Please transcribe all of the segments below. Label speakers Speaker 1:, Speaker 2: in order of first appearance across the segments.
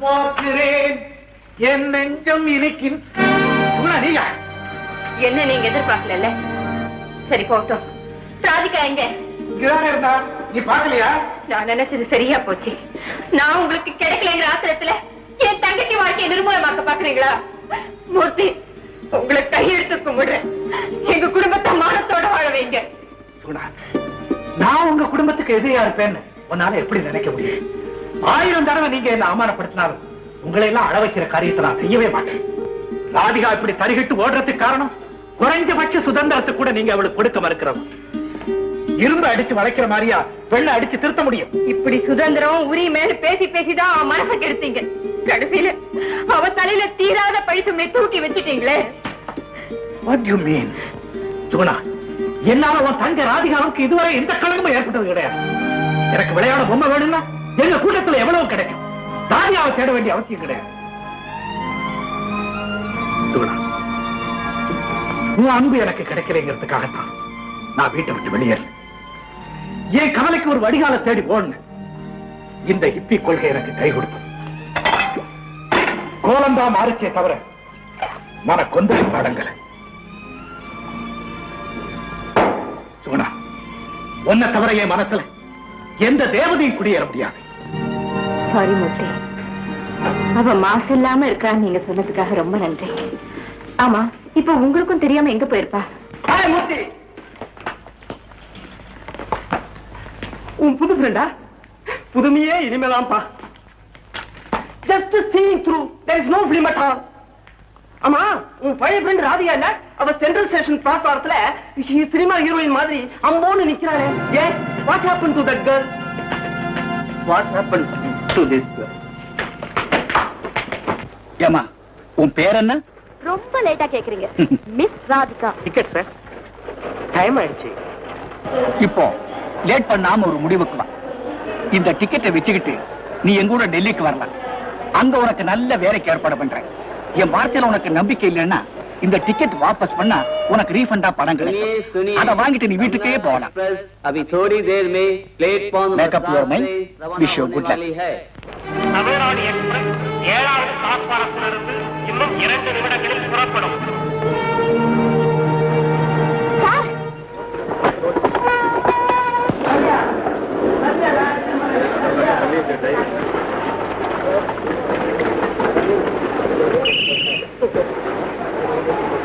Speaker 1: பார்க்கிறேன். என் நெஞ்சம் இனிக்கின்.
Speaker 2: என்ன நீங்க எதிர்பார்க்கல சரி போட்டோம் ராதிகா எங்க?
Speaker 1: நீ பார்க்கலையா?
Speaker 2: நான் நினைச்சது சரியா போச்சு. நான் உங்களுக்கு கிடைக்கலைங்கிற ஆத்திரத்துல என் தங்கச்சி வாழ்க்கையை நிர்மூலமாக்க பாக்குறீங்களா மூர்த்தி உங்களை கையெடுத்து கும்பிடுறேன். எங்க குடும்பத்தை மானத்தோட வாழ வைங்க.
Speaker 1: நான் உங்க குடும்பத்துக்கு எதிரியா இருப்பேன்னு உன்னால எப்படி நினைக்க முடியும்? ஆயிரம் தடவை நீங்க என்ன அவமானப்படுத்தினாலும் உங்களை எல்லாம் அழ வைக்கிற காரியத்தை நான் செய்யவே மாட்டேன். ராதிகா இப்படி தரிகிட்டு ஓடுறதுக்கு காரணம் குறைஞ்சபட்ச சுதந்திரத்தை கூட நீங்க அவளுக்கு கொடுக்க மறுக்கிறோம். இரும்பு அடிச்சு வளைக்கிற மாதிரியா வெள்ள அடிச்சு திருத்த முடியும்.
Speaker 2: இப்படி சுதந்திரம் உரிமைன்னு பேசி பேசிதான் அவன் மனசை கெடுத்தீங்க. கடைசியில அவ தலையில தீராத பழிசுமை தூக்கி வச்சிட்டீங்களே.
Speaker 1: வாட் யூ மீன் என்னால உன் தங்க ராதிகாவுக்கு இதுவரை எந்த கலங்கமும் ஏற்பட்டது கிடையாது. எனக்கு விளையாட பொம்மை வேணும்னா எங்க கூட்டத்துல எவ்வளவு கிடைக்கும்? தாரியாவை தேட வேண்டிய அவசியம் கிடையாது. உன் அன்பு எனக்கு கிடைக்கிறேங்கிறதுக்காகத்தான் நான் வீட்டை விட்டு வெளியேறேன் என் கவலைக்கு ஒரு வடிகால தேடி போன இந்த ஹிப்பி கொள்கை எனக்கு கை கொடுத்தது. கோலம்தான் மாறிச்சே தவிர மன கொந்தளை பாடங்களை. சுகுணா உன்னை தவிர என் மனசுல எந்த தேவதையும் குடியேற முடியாது.
Speaker 2: சாரி மூர்த்தி அவ மாசு இல்லாம இருக்கான்னு நீங்க சொன்னதுக்காக ரொம்ப நன்றி. ஆமா இப்ப உங்களுக்கும் தெரியாம எங்க போயிருப்பா?
Speaker 1: மூர்த்தி உன் புது ஃப்ரெண்டா புதுமையே இனிமேதான்ப்பா just seeing through there is no film at all ஆமா உன் பழைய ஃப்ரெண்ட் ராதிகா இல்ல? அவ சென்ட்ரல் ஸ்டேஷன் பிளாட்ஃபாரத்துல சினிமா ஹீரோயின் மாதிரி அம்போன்னு நிக்கிறாளே. ஏன்? What happen to that girl what happen to this
Speaker 3: ஏமா உன் பேர் என்ன
Speaker 2: ரொம்ப லேட்டா கேக்குறீங்க. Miss Radhika
Speaker 1: ticket sir time ஆயிடுச்சு.
Speaker 3: இப்போ லேட் பண்ணாம ஒரு முடிவுக்கு வா. இந்த டிக்கெட்டை வச்சுக்கிட்டு நீ எங்க கூட டெல்லிக்கு வரலாம். அங்க உனக்கு நல்ல வேலைக்கு ஏற்பாடு பண்றேன். என் வார்த்தையில உனக்கு நம்பிக்கை இல்லைன்னா இந்த டிக்கெட் வாபஸ் பண்ணா உனக்கு ரீஃபண்டா பணம் கிடைக்கும். அத வாங்கிட்டு நீ வீட்டுக்கே போகலாம்.
Speaker 4: அபி sorry there may platform
Speaker 3: make up your mind wish you good luck
Speaker 5: Tamil Nadu express ஏழாவது பிளாட்ஃபாரத்திலிருந்து இன்னும் இரண்டு நிமிடங்களில் புறப்படும்.
Speaker 3: Thank you. Thank you.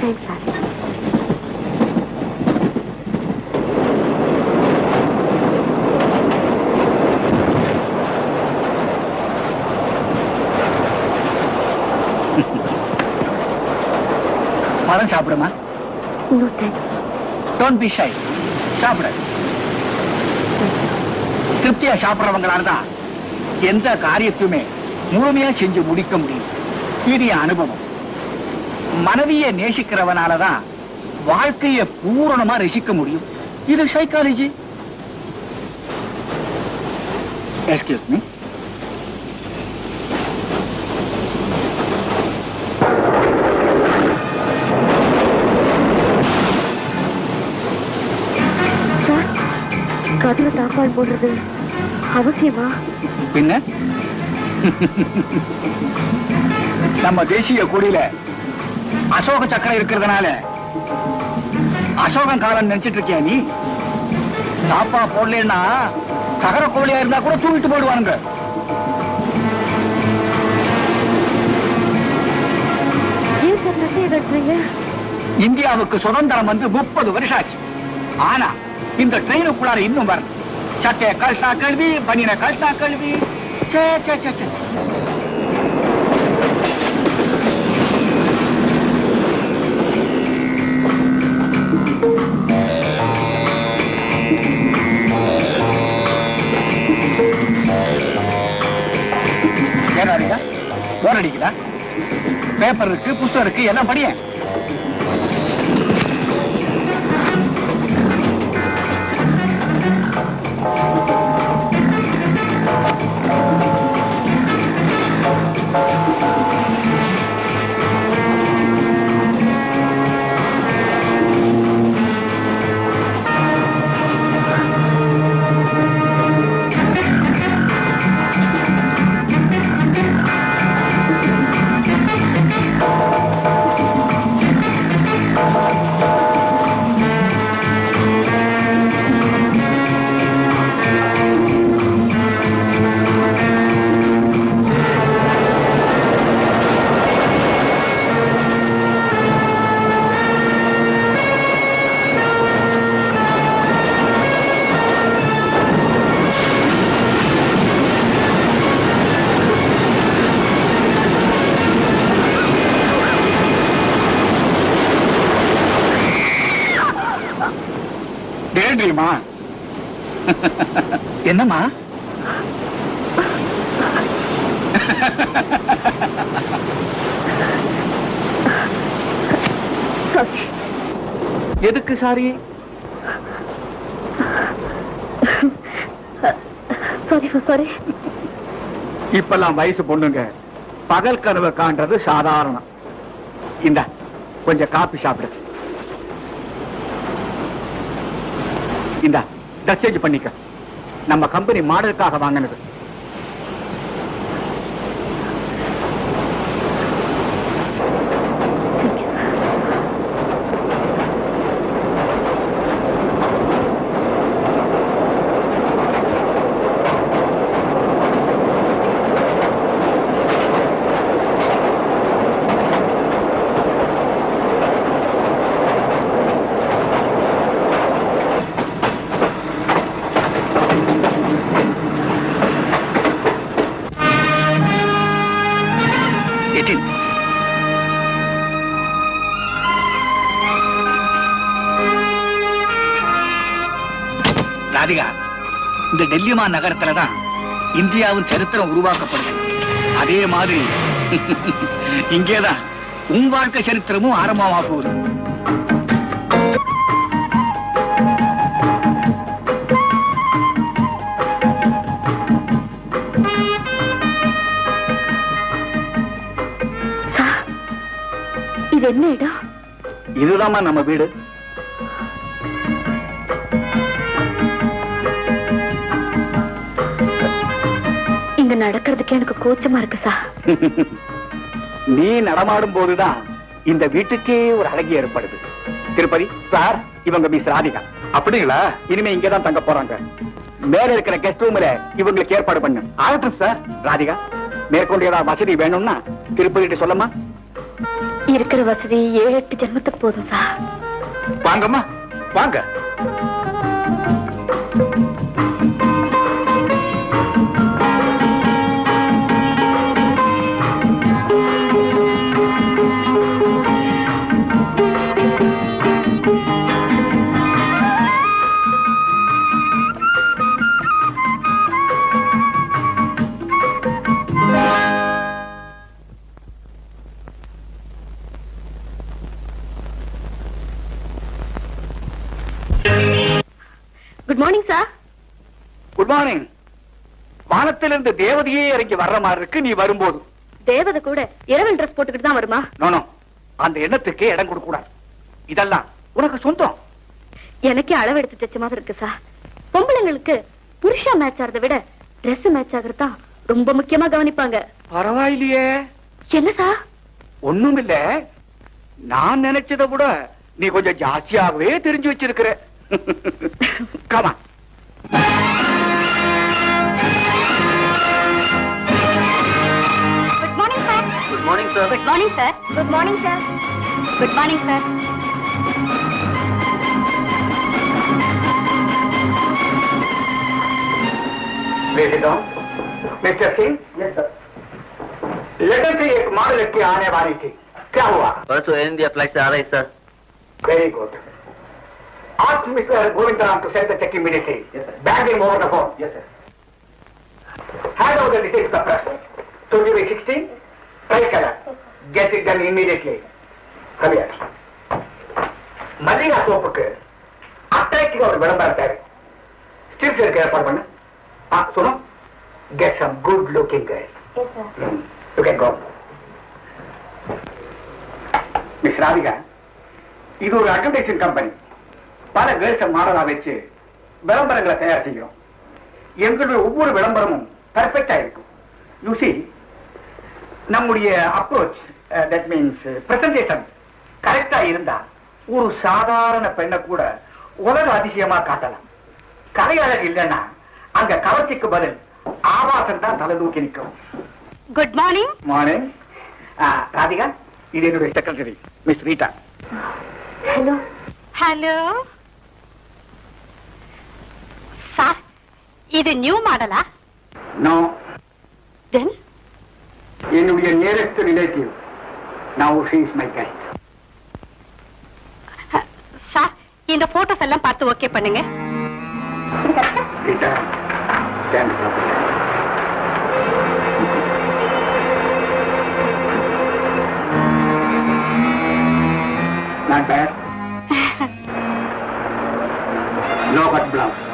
Speaker 3: பழம் சாப்பிடுமா? டோன்ட் பி ஷை சாப்பிடு. திருப்தியா சாப்பிடுறவங்களால தான் எந்த காரியத்தையுமே முழுமையா செஞ்சு முடிக்க முடியும். இது அனுபவம். மனைவியை நேசிக்கிறவனாலதான் வாழ்க்கையை பூரணமா ரசிக்க முடியும். இது சைக்காலஜி எக்ஸ்கியூஸ் மீ
Speaker 2: கதுல தாப்பால் போடுறது அவசியமா?
Speaker 3: பின்ன? நம்ம தேசிய கொடியில அசோக சக்கரம் இருக்கிறதுனால. அசோகன் காலம் நினைச்சிட்டு இருக்கியா நீ? சாப்பா போடலன்னா தகர கோழியா இருந்தா கூட தூக்கிட்டு போயிடுவானுங்க. இந்தியாவுக்கு சுதந்திரம் வந்து முப்பது வருஷம் ஆச்சு ஆனா இந்த ட்ரெயினுக்குள்ளார இன்னும் வரல சட்டைய கழட்டா கழுவி பனியனை கழட்டா கழுவி. சே சே சே சே. போராடிக்கலாம் போராடிக்கலாம் பேப்பர் இருக்கு புஸ்தகம் இருக்கு எல்லாம் படியேன். என்னம்மா? எதுக்கு சாரி?
Speaker 6: சாரி சாரி
Speaker 3: இப்பெல்லாம் வயசு பொண்ணுங்க பகல் கனவு காண்றது சாதாரணம். இந்த கொஞ்சம் காபி சாப்பிடு. இந்த. டச்சேஜ் பண்ணிக்க. நம்ம கம்பெனி மாடலுக்காக வாங்கினது. டெல்லிமா நகரத்துல தான் இந்தியாவின் சரித்திரம் உருவாக்கப்படுது. அதே மாதிரி இங்கேதான் உன் வாழ்க்கை சரித்திரமும் ஆரம்பமா போகுது
Speaker 6: இது என்ன இடம்?
Speaker 3: இதுதாம்மா நம்ம வீடு.
Speaker 6: நடக்கிறதுக்கு எனக்கு கூச்சமா இருக்கு சார்
Speaker 3: நீ நடமாடும் போதுதான் இந்த வீட்டுக்கே ஒரு அழகு ஏற்படுது. திருப்பதி சார் இவங்க மிஸ் ராதிகா. அப்படிங்களா? இனிமே இங்கதான் தங்க போறாங்க. மேல இருக்கிற கெஸ்ட் ரூம்ல இவங்களுக்கு ஏற்பாடு பண்ணு. ஆகட்டும் சார் ராதிகா மேற்கொண்டு ஏதாவது வசதி வேணும்னா திருப்பதி சொல்லமா
Speaker 6: இருக்கிற வசதி ஏழு எட்டு ஜென்மத்துக்கு போதும் சார்
Speaker 3: வாங்கம்மா. வாங்க.
Speaker 6: Good morning sir
Speaker 3: good morning வானத்திலிருந்து தேவதையே இறங்கி வர்ற மாதிரி இருக்கு நீ வரும்போது.
Speaker 6: தேவதை கூட இரவல் ட்ரெஸ் போட்டுக்கிட்டு தான் வருமா?
Speaker 3: நோனோ அந்த எண்ணத்துக்கு இடம் கொடுக்க கூடாது இதெல்லாம் உனக்கு சொந்தம்.
Speaker 6: எனக்கே அளவு எடுத்து தைச்ச மாதிரி இருக்கு சார் பொம்பளைங்களுக்கு புருஷா மேட்ச் ஆறதை விட Dress மேட்ச் ஆகுறது தான் ரொம்ப முக்கியமா கவனிப்பாங்க.
Speaker 3: பரவாயில்லையே.
Speaker 6: என்ன சார்
Speaker 3: ஒண்ணும் இல்ல நான் நினைச்சதை விட நீ கொஞ்சம் ஜாஸ்தியாகவே தெரிஞ்சு வச்சிருக்கிற. Come
Speaker 6: on. Good morning, sir.
Speaker 7: Good morning, sir.
Speaker 6: Good morning, sir. Good morning, sir. Good morning, sir.
Speaker 3: Ladies and gentlemen, Mr. Singh. Yes, sir. Letter से एक मॉडल लड़की आने वाली थी क्या हुआ
Speaker 7: परसों एयर इंडिया फ़्लाइट से आ रही sir
Speaker 3: very good Ask Mr. Govindaram to send the check immediately. Yes, sir. Bag him over the phone. Yes, sir. Hand over the details to the press. 20 by 16, get it done immediately கவியர் Mallika சோப்புக்கு attractive ஒரு விளம்பரம் தேவை stills இருக்க ஏற்பாடு பண்ணு ஆ சொல்லும் get some good looking you can go miss Radhika இது ஒரு advertising company பல கேர்ள்ஸை மாடலா வச்சு விளம்பரங்களை தயார் செய்கிறோம். எங்களுடைய ஒவ்வொரு விளம்பரமும் பெர்ஃபெக்டா இருக்கும். யூ see நம்முடைய அப்ரோச் தட் மீன்ஸ் பிரசன்டேஷன் கரெக்டா இருந்தா ஒரு சாதாரண பெண்ணை கூட உலக அதிசயமா காட்டலாம். கலை அழகு இல்லைன்னா அங்க கவர்ச்சிக்கு பதில் ஆபாசம் தான் தலை தூக்கி நிற்கும்.
Speaker 6: குட் மார்னிங்
Speaker 3: மார்னிங் ராதிகா இது என்னுடைய secretary miss Rita.
Speaker 6: Hello hello sir இது நியூ மாடலா
Speaker 3: நோ
Speaker 6: தென்
Speaker 3: என்னுடைய nearest relative now she is my guest
Speaker 6: sir இந்த போட்டோஸ் எல்லாம் பார்த்து ஓகே பண்ணுங்க.
Speaker 3: Rita stand properly. Not bad. No cut blouse.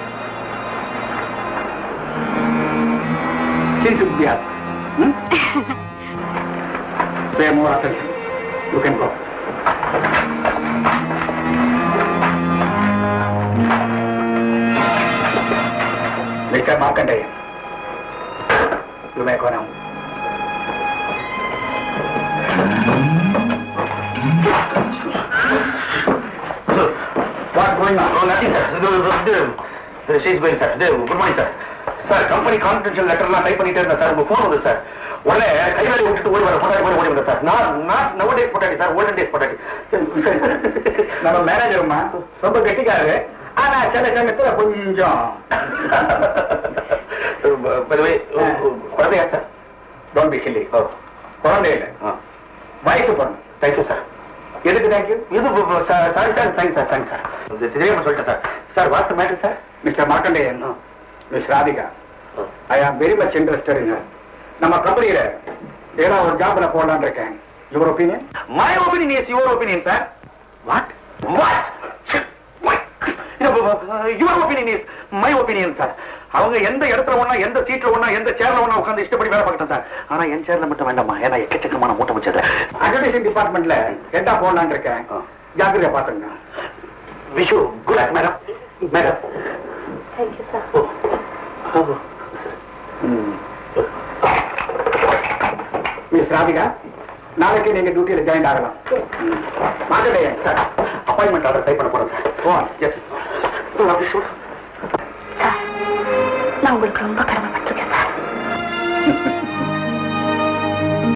Speaker 3: She should be happy Pay more attention. You can go. Mr. Markandeya, you may go now. What's going on?
Speaker 7: Oh, nothing, sir. She's going, sir. Good morning, sir. Sir company confidential லெட்டர்லாம் type பண்ணிட்டே இருந்தேன் sir. உங்க phone வந்து sir உடனே கைவேலி விட்டுட்டு ஓடி வர பொட்டாடி ஓடி வந்தேன் சார். நான் நாட் நவ டேஸ் பொட்டாடி சார் ஓல்டன் டேஸ் பொட்டாடி
Speaker 3: நம்ம மேனேஜருமா ரொம்ப கெட்டிக்காரு ஆனா சில சமயத்துல கொஞ்சம்.
Speaker 7: குழந்தையா சார்?
Speaker 3: டோன்ட் பி சில்லி குழந்தை இல்லை. வயசு பொண்ணு.
Speaker 7: தேங்க்யூ சார்
Speaker 3: எதுக்கு தேங்க்யூ
Speaker 7: இது sorry sir thanks sir thanks sir தெரியாம சொல்லிட்டேன் sir sir what's matter sir
Speaker 3: mister Markandeyan miss Radhika I am very much interested in நம்ம கம்பெனியில ஏதோ ஒரு ஜாப்ல போடலான்னு இருக்கேன். Your
Speaker 7: opinion opinion is your opinion, sir. What? What? What? Your opinion is my opinion, sir. அவங்க எந்த இடத்துல ஒண்ணா எந்த சீட்ல ஒண்ணா எந்த சேர்ல ஒண்ணா உட்கார்ந்து இஷ்டப்படி வேலை பார்க்கட்டும் சார் ஆனா என் சேர்ல மட்டும் வேண்டாமா ஏன்னா எக்கச்சக்கமான மூட்டை வச்சது
Speaker 3: அட்வர்டைசிங் டிபார்ட்மெண்ட்ல ஹெட்டா போடலான்னு இருக்கேன். ஜாக்கிரதையா பாத்துங்க
Speaker 7: wish good madam madam
Speaker 3: miss Radhika நாளைக்கு நீங்க டியூட்டியில ஜாயின் ஆகலாம். Markandeyan sir
Speaker 7: appointment order type பண்ண போறேன் சார்.
Speaker 3: ஓ
Speaker 7: எஸ்
Speaker 6: நான் உங்களுக்கு ரொம்ப சார்